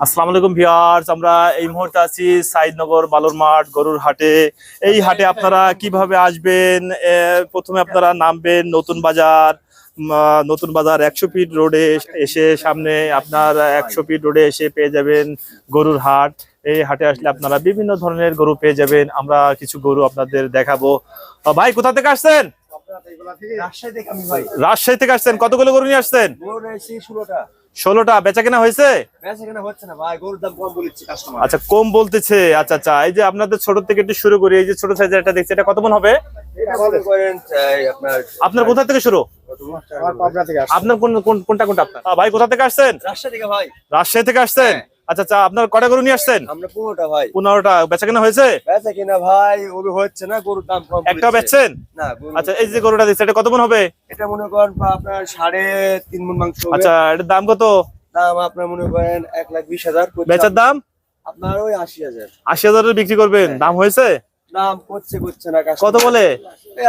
আসসালামু আলাইকুম ভিউয়ার্স আমরা এই মুহূর্তে আছি সাইদনগর বালুর মাঠ গরুর হাটে। এই হাটে আপনারা কীভাবে আসবেন? প্রথমে আপনারা নামবেন নতুন বাজার নতুন বাজার একশো ফিট রোডে এসে সামনে আপনার একশো ফিট রোডে এসে পেয়ে যাবেন গরুর হাট। এই হাটে আসলে আপনারা বিভিন্ন ধরনের গরু পেয়ে যাবেন। আমরা কিছু গরু আপনাদের দেখাবো। ভাই কোথা থেকে আসছেন? রাজশাহী থেকে ভাই। রাজশাহী থেকে আসছেন। কতগুলো গরু নিয়ে আসছেন? ষোলোটা বেচা কেনা হয়েছে? আচ্ছা কম বলতেছে। আচ্ছা আচ্ছা এই যে আপনাদের ছোট থেকে একটু শুরু করি এই যে ছোট সাইজের একটা দেখছি এটা কত মন হবে? আপনার কোথা থেকে শুরু? আপনার কোন কোন- কোনটা কোনটা আপনার? ভাই কোথা থেকে আসছেন? রাজশাহী থেকে ভাই। রাজশাহী থেকে আসছেন? আচ্ছা আচ্ছা আপনার কটা গরু নিয়ে আসছেন? আমরা পনেরোটা ভাই। পনেরোটা বেচা কেনা হয়েছে? বেচা কিনা ভাই ওবে হচ্ছে না গরুর দাম কম একটা বেচছেন? না আচ্ছা এই যে গরুটা দিচ্ছে এটা কত মন হবে? এটা মনে করেন আপনার সাড়ে তিন মন মাংস আচ্ছা এটার দাম কত? দাম আপনার মনে করেন এক লাখ বিশ হাজার বেচার দাম? আপনার ওই আশি হাজার। আশি হাজারের বিক্রি করবেন। দাম হয়েছে? দাম করছে করছে না কত বলে?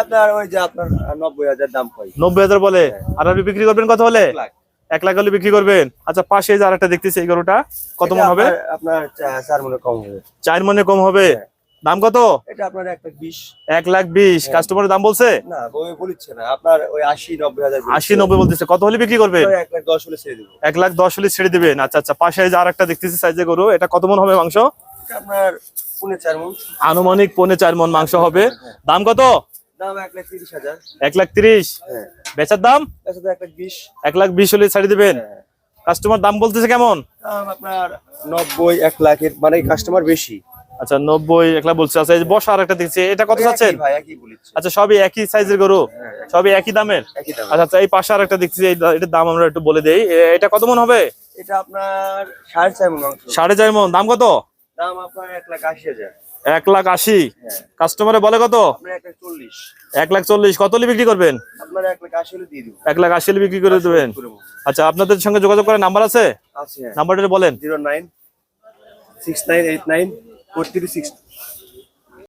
আপনার ওই যে আপনার নব্বই হাজার দাম নব্বই হাজার বলে। আর আপনি বিক্রি করবেন কত হলে লাখ। এক লাখ হলে বিক্রি করবেন? আচ্ছা পাশে যে আরেকটা দেখতেছি এই গরুটা কত মন হবে? আপনার- চার মনে কম হবে। চার মনে কম হবে? দাম কত? এটা আপনার এক লাখ বিশ। এক লাখ বিশ। কাস্টমারের দাম বলছে? না আপনার ওই আশি নব্বই হাজার আশি নব্বই বলতেছে। কত হলে বিক্রি করবে এক লাখ দশ হলে ছেড়ে দেবো। এক লাখ দশ হলে ছেড়ে দিবেন। আচ্ছা আচ্ছা পাশে যে আর একটা দেখতেছি সাইজে গরু। এটা কত মন হবে মাংস? আপনার পুনে চার মন। আনুমানিক পৌনে চার মন মাংস হবে। দাম কত? দাম এক লাখ তিরিশ হাজার। এক লাখ তিরিশ? হ্যাঁ। বেচার দাম? এক লাখ বিশ। এক লাখ বিশ হলে ছেড়ে দিবেন। হ্যাঁ। কাস্টমার দাম বলতেছে কেমন? আপনার নব্বই এক লাখের মানে কাস্টমার বেশি। আচ্ছা নব্বই এক লাখ বলছে। আচ্ছা এই বসা আর একটা দেখছি এটা কত চাচ্ছেন আচ্ছা সবই একই সাইজের গরু? সবই একই দামের? আচ্ছা আচ্ছা এই পাশে আর একটা দেখছি এটার দাম আমরা একটু বলে দেই। এটা কত মন হবে? এটা আপনার সাড়ে চার মন সাড়ে চার মন। দাম কত? দাম আপনার এক লাখ আশি হাজার। এক লাখ আশি। কাস্টমারে বলে কত? এক লাখ চল্লিশ। কত বিক্রি করবেন? এক লাখ আশি বিক্রি করে দেবেন। আচ্ছা আপনাদের সঙ্গে যোগাযোগ করার নাম্বার আছে? আছে হ্যাঁ। নাম্বারটা বলেন। Zero nine six nine eight nine four three six.